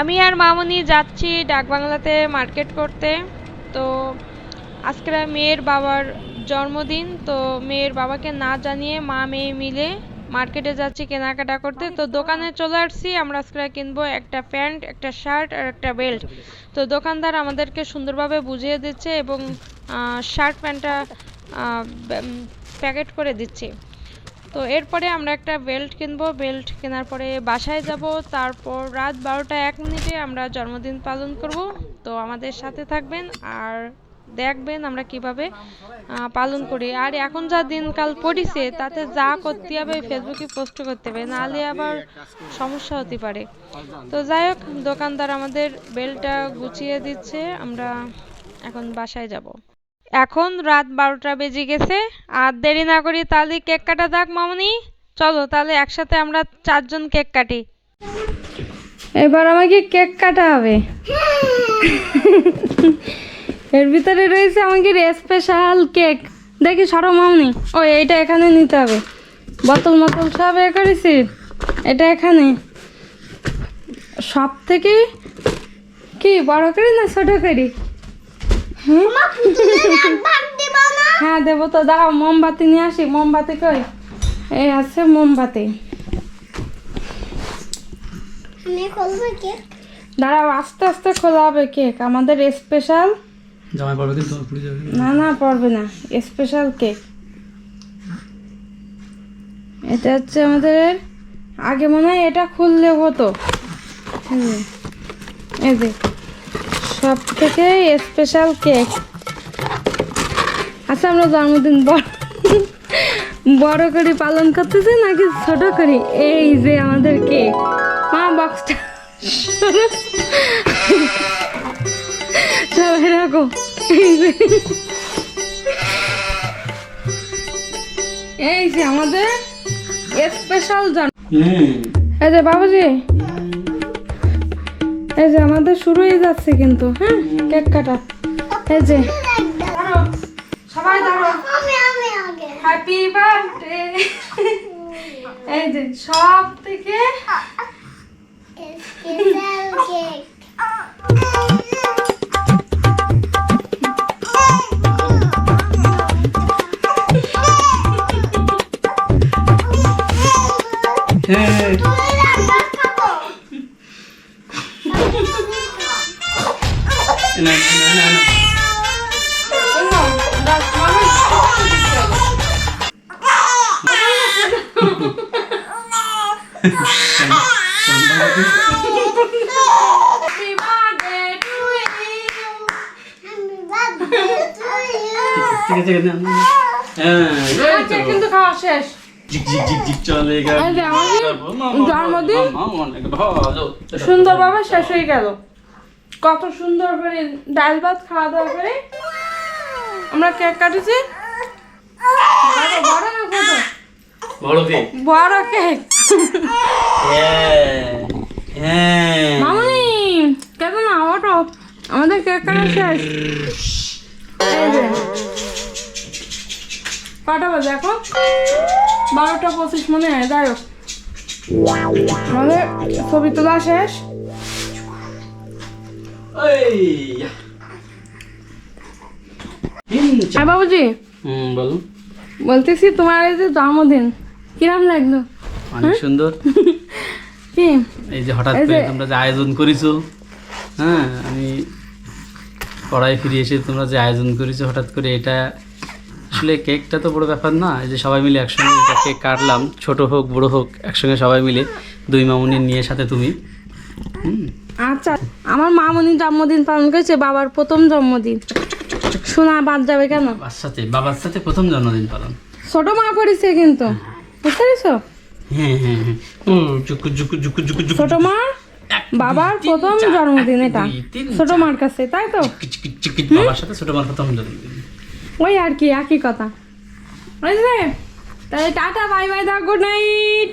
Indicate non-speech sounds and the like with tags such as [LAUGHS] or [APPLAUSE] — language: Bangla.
আমি আর মামনি যাচ্ছি ডাকবাংলাতে মার্কেট করতে। তো আজকে মেয়ের বাবার জন্মদিন, তো মেয়ের বাবাকে না জানিয়ে মা মেয়ে মিলে মার্কেটে যাচ্ছি কেনাকাটা করতে। তো দোকানে চলে আসছি, আমরা আজকে কিনবো একটা প্যান্ট, একটা শার্ট আর একটা বেল্ট। তো দোকানদার আমাদেরকে সুন্দরভাবে বুঝিয়ে দিচ্ছে এবং শার্ট প্যান্টটা প্যাকেট করে দিচ্ছে। তো এরপরে আমরা একটা বেল্ট কিনবো। বেল্ট কেনার পরে বাসায় যাব। তারপর রাত বারোটা এক মিনিটে আমরা জন্মদিন পালন করব। তো আমাদের সাথে থাকবেন আর দেখবেন আমরা কীভাবে পালন করি। আর এখন যা দিনকাল পড়িছে, তাতে যা করতে হবে ফেসবুকে পোস্ট করতে হবে, নাহলে আবার সমস্যা হতে পারে। তো যাই হোক, দোকানদার আমাদের বেলটা গুছিয়ে দিচ্ছে। আমরা এখন বাসায় যাব। এখন রাত বারোটা বেজে গেছে। আর দেরি না করি তাহলে কেক কাটা যাক মামনি। চলো তাহলে একসাথে আমরা চারজন কেক কাটি। এবার আমাকে কেক কাটা হবে। [LAUGHS] এর ভিতরে রয়েছে আমাকে স্পেশাল কেক। দেখি সরো মামনি। ও এইটা এখানে নিতে হবে। বোতল মতল সব এ করেছি। এটা এখানে। সব থেকে কি বড় করি না ছোট করি? হ্যাঁ দেবো তো দাঁড়াও মোমবাতি নিয়ে আসি মোমবাতি কই? এই আছে মোমবাতি। আমি দাঁড়াও আস্তে আস্তে খোলা হবে কেক আমাদের স্পেশাল জামাই পড়বে কিন্তু পুড়ে যাবে। না না পারবে না স্পেশাল কেক। এটা হচ্ছে আমাদের আগে মনে হয় এটা খুললে হতো। এই যে। সব থেকে স্পেশাল কেক আচ্ছা আমরা জন্মদিন বড় বড় করে পালন করতেছি নাকি ছোট করি? এই যে আমাদের কেক মা বক্সটা সবাই রাখো এই যে। আমাদের স্পেশাল জন হুম। এই যে বাবুজি। এই যে আমাদের শুরু হয়ে যাচ্ছে কিন্তু হ্যাঁ? কেক কাটা। এই যে। সবাই ধরো আমি আমি আগে। হ্যাপি বার্থডে এই যে সব থেকে স্পেশাল হ্যাঁ. ঠিক আছে হ্যাঁ তো আচ্ছা, কিন্তু খাওয়া শেষ জিক জিক জিক জিক চলে গেল এই জন্মদিন সুন্দরভাবে শেষ হয়ে গেল কত সুন্দর করে ডাল ভাত খাওয়া দাওয়া করে। আমরা কেক কাটেছি। বড় বড় না বড় বড় কেক। হ্যাঁ হ্যাঁ। মামনি কেন না? ওটো আমাদের কেক কাটা শেষ। কটা বাজে এখন? বারোটা পঁচিশ মনে হয় যাই হোক। আমাদের ছবি তোলা শেষ। হ্যাঁ বাবুজি। হুম বলো। বলতেছি তোমার এই যে জন্মদিন কিরাম লাগল? অনেক সুন্দর। [LAUGHS] কি? এই যে হঠাৎ করে তোমরা যে আয়োজন করেছ হ্যাঁ আমি পড়ায় ফিরে এসে তোমরা যে আয়োজন করেছ হঠাৎ করে এটা আসলে কেকটা তো বড় ব্যাপার না এই যে সবাই মিলে একসঙ্গে এটা কেক কাটলাম ছোট হোক বড় হোক একসঙ্গে সবাই মিলে দুই মামুনি নিয়ে সাথে তুমি। হুম। আচ্ছা আমার মামনি জন্মদিন পালন করেছে বাবার প্রথম জন্মদিন। শোনা বাদ যাবে কেন? বাবার সাথে বাবার সাথে প্রথম জন্মদিন পালন। ছোট মা করেছে কিন্তু বুঝতে পেরেছ? হ্যাঁ হ্যাঁ হ্যাঁ। ও জুকু জুকু জুকু জুকু জুকু ছোট মা বাবার প্রথম জন্মদিন এটা ছোট মার কাছে তাই তো? বাবার সাথে ছোট মার প্রথম জন্মদিন। ওই আর কি একই কথা। বুঝলে? তাহলে টাটা বাই বাই দা গুড নাইট।